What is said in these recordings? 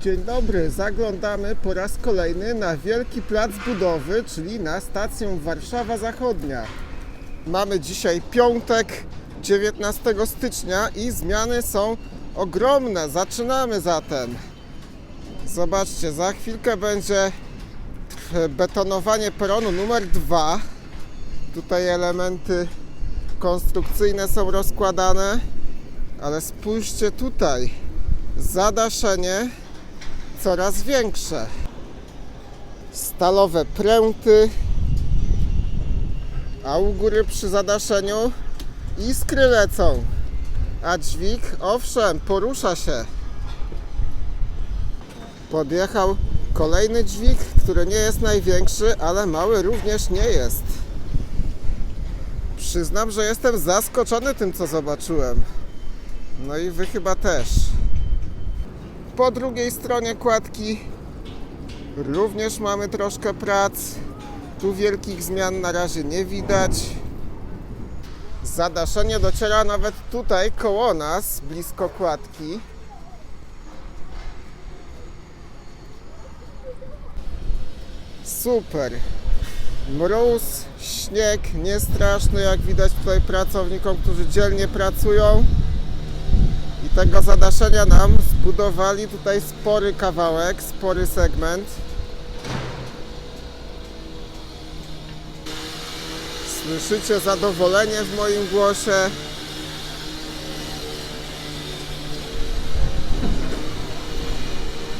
Dzień dobry, zaglądamy po raz kolejny na wielki plac budowy, czyli na stację Warszawa Zachodnia. Mamy dzisiaj piątek, 19 stycznia i zmiany są ogromne. Zaczynamy zatem. Zobaczcie, za chwilkę będzie betonowanie peronu numer 2. Tutaj elementy konstrukcyjne są rozkładane, ale spójrzcie tutaj. Zadaszenie coraz większe. Stalowe pręty, a u góry przy zadaszeniu iskry lecą. A dźwig, owszem, porusza się. Podjechał kolejny dźwig, który nie jest największy, ale mały również nie jest. Przyznam, że jestem zaskoczony tym, co zobaczyłem. No i wy chyba też. Po drugiej stronie kładki również mamy troszkę prac. Tu wielkich zmian na razie nie widać. Zadaszenie dociera nawet tutaj koło nas, blisko kładki. Super. Mróz, śnieg, nie straszny, jak widać tutaj pracownikom, którzy dzielnie pracują. Tego zadaszenia nam zbudowali tutaj spory kawałek, spory segment. Słyszycie zadowolenie w moim głosie.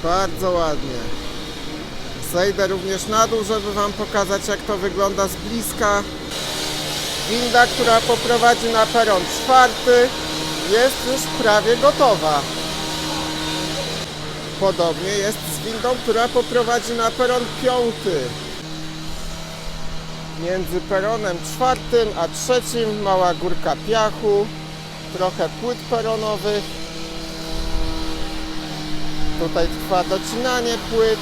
Bardzo ładnie. Zejdę również na dół, żeby Wam pokazać jak to wygląda z bliska. Winda, która poprowadzi na peron czwarty jest już prawie gotowa. Podobnie jest z windą, która poprowadzi na peron piąty. Między peronem czwartym a trzecim mała górka piachu, trochę płyt peronowych. Tutaj trwa docinanie płyt.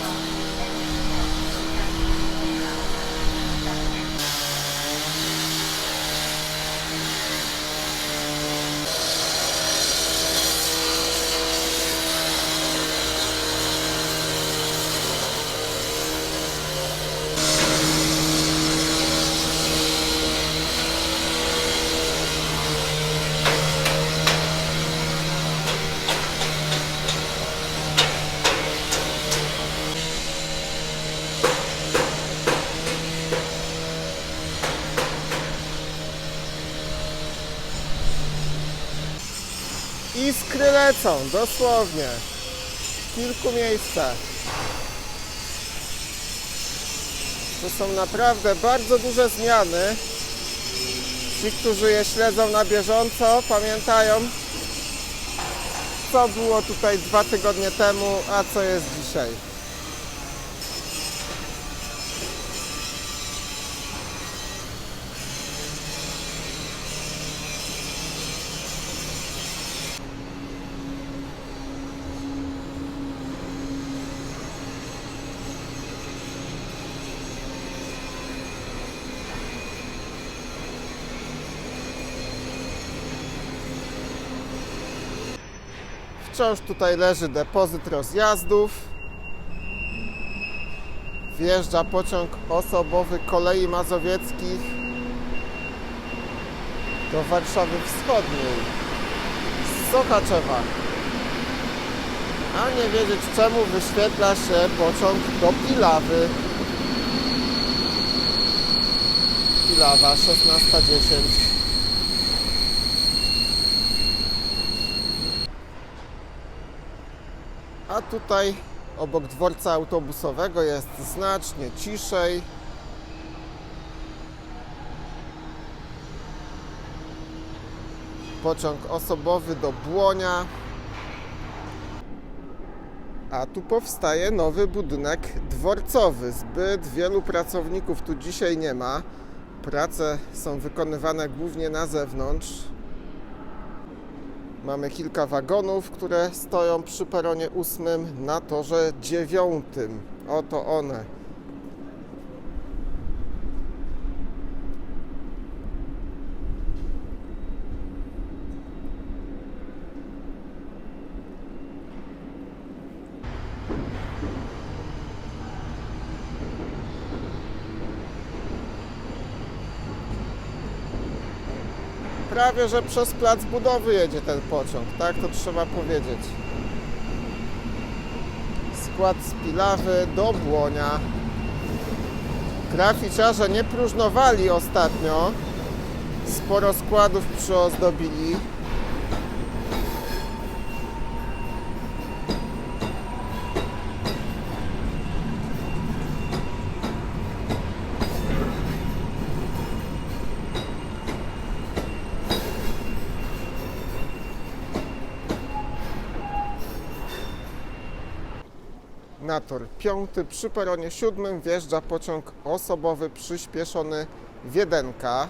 Iskry lecą, dosłownie. W kilku miejscach. To są naprawdę bardzo duże zmiany. Ci, którzy je śledzą na bieżąco, pamiętają, co było tutaj dwa tygodnie temu, a co jest dzisiaj. Wciąż tutaj leży depozyt rozjazdów. Wjeżdża pociąg osobowy kolei mazowieckich do Warszawy Wschodniej z Sochaczewa. A nie wiedzieć czemu wyświetla się pociąg do Pilawy. Pilawa 16.10. A tutaj obok dworca autobusowego jest znacznie ciszej. Pociąg osobowy do Błonia. A tu powstaje nowy budynek dworcowy. Zbyt wielu pracowników tu dzisiaj nie ma. Prace są wykonywane głównie na zewnątrz. Mamy kilka wagonów, które stoją przy peronie ósmym na torze dziewiątym. Oto one. Prawie że przez plac budowy jedzie ten pociąg, tak to trzeba powiedzieć. Skład z Pilawy do Błonia. Graficiarze nie próżnowali ostatnio. Sporo składów przyozdobili. Na tor piąty przy peronie siódmym wjeżdża pociąg osobowy przyspieszony Wiedenka.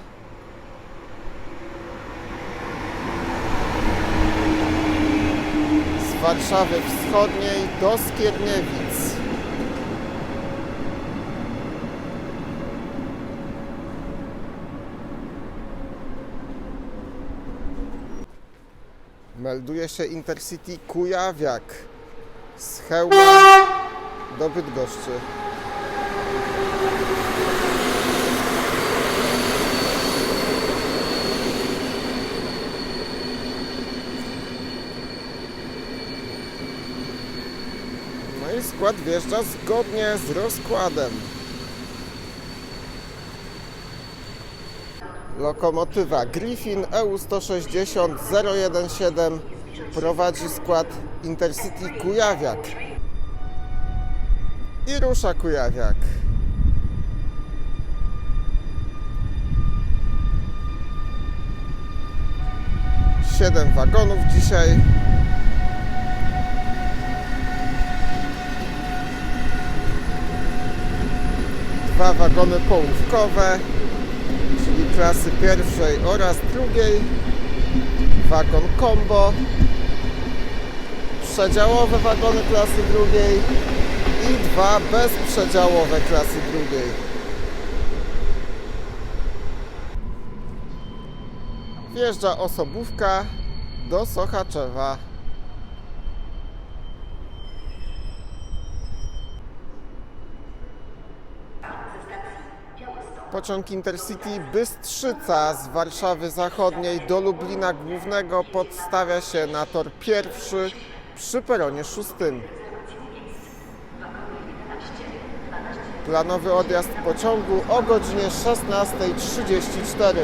Z Warszawy Wschodniej do Skierniewic. Melduje się Intercity Kujawiak z do Bydgoszczy. No i skład wjeżdża zgodnie z rozkładem. Lokomotywa Griffin E EU160 017 prowadzi skład Intercity Kujawiak. I rusza Kujawiak. Siedem wagonów dzisiaj. Dwa wagony połówkowe, czyli klasy pierwszej oraz drugiej. Wagon combo. Przedziałowe wagony klasy drugiej i dwa bezprzedziałowe klasy drugiej. Wjeżdża osobówka do Sochaczewa. Pociąg Intercity Bystrzyca z Warszawy Zachodniej do Lublina Głównego podstawia się na tor pierwszy przy peronie szóstym. Planowy odjazd pociągu o godzinie 16.34.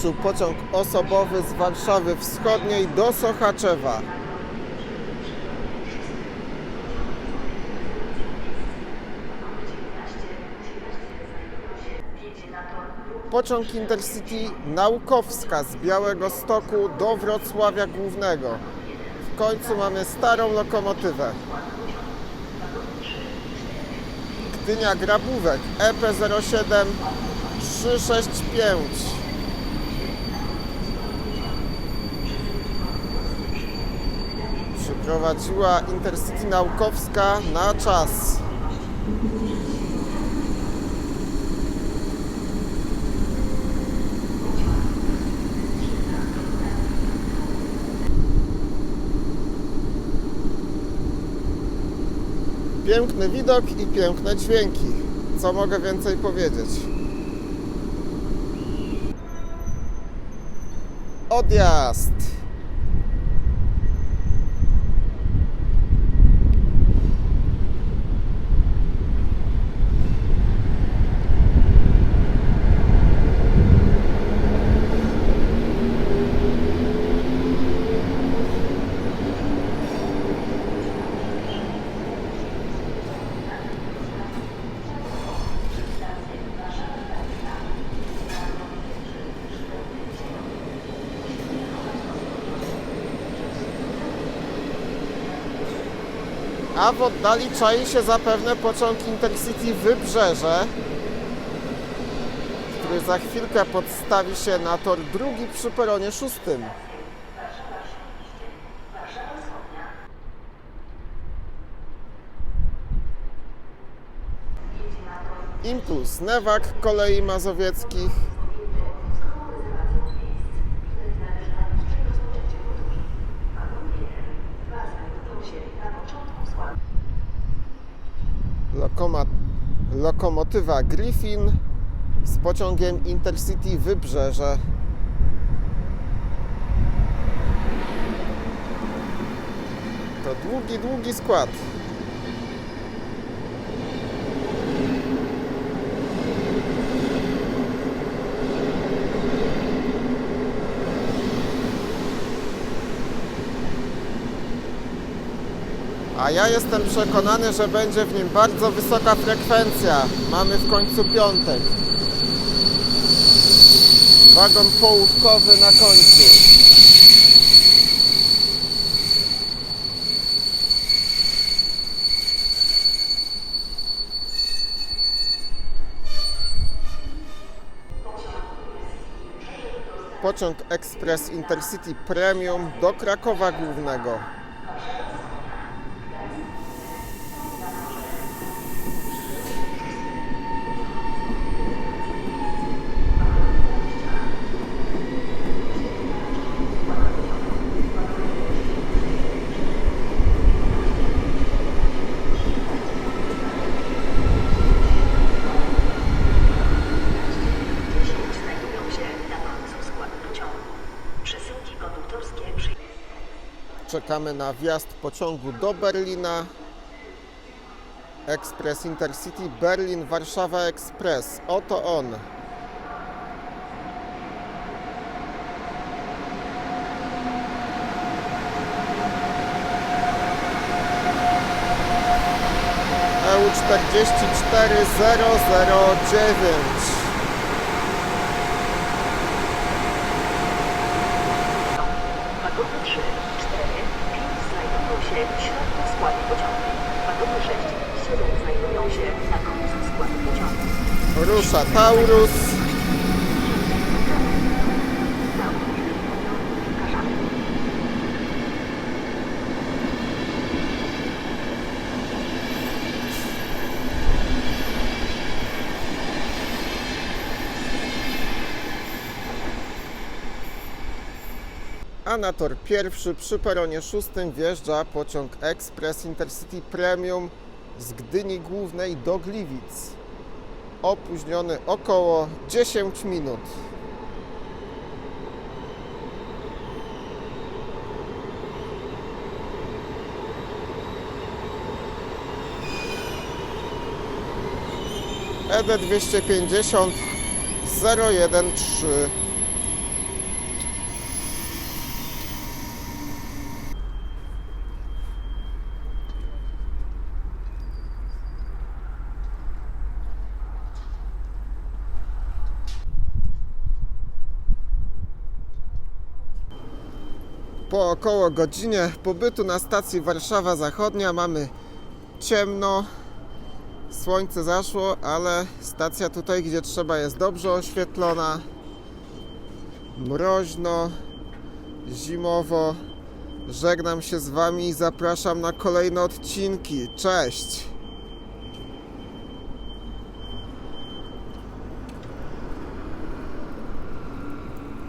Ruszył pociąg osobowy z Warszawy Wschodniej do Sochaczewa. Pociąg Intercity Naukowska z Białego Stoku do Wrocławia Głównego. W końcu mamy starą lokomotywę. Gdynia Grabówek E EP07 365. Przyprowadziła Intercity Naukowska na czas. Piękny widok i piękne dźwięki. Co mogę więcej powiedzieć? Odjazd! a w oddali czai się zapewne pociąg Intercity Wybrzeże, który za chwilkę podstawi się na tor drugi przy peronie szóstym. Impuls Newak Kolei Mazowieckich lokomotywa Griffin z pociągiem Intercity Wybrzeże. To długi, długi skład. A ja jestem przekonany, że będzie w nim bardzo wysoka frekwencja. Mamy w końcu piątek. Wagon połówkowy na końcu. Pociąg Express Intercity Premium do Krakowa Głównego. znajdują się na końcu składu pociągu. Przesyłki konduktorskie przy... Czekamy na wjazd pociągu do Berlina. Express Intercity Berlin Warszawa Express. Oto on. EU 44009. Wagony 3, 4, 5 znajdują się w środku składu pociągu. Wagony 6 i 7 znajdują się na końcu składu pociągu. Rusza Taurus. A na tor pierwszy przy peronie szóstym wjeżdża pociąg Express Intercity Premium z Gdyni Głównej do Gliwic. Opóźniony około 10 minut. ED 250 013 Po około godzinie pobytu na stacji Warszawa Zachodnia mamy ciemno, słońce zaszło, ale stacja tutaj, gdzie trzeba, jest dobrze oświetlona. Mroźno, zimowo. Żegnam się z Wami i zapraszam na kolejne odcinki. Cześć!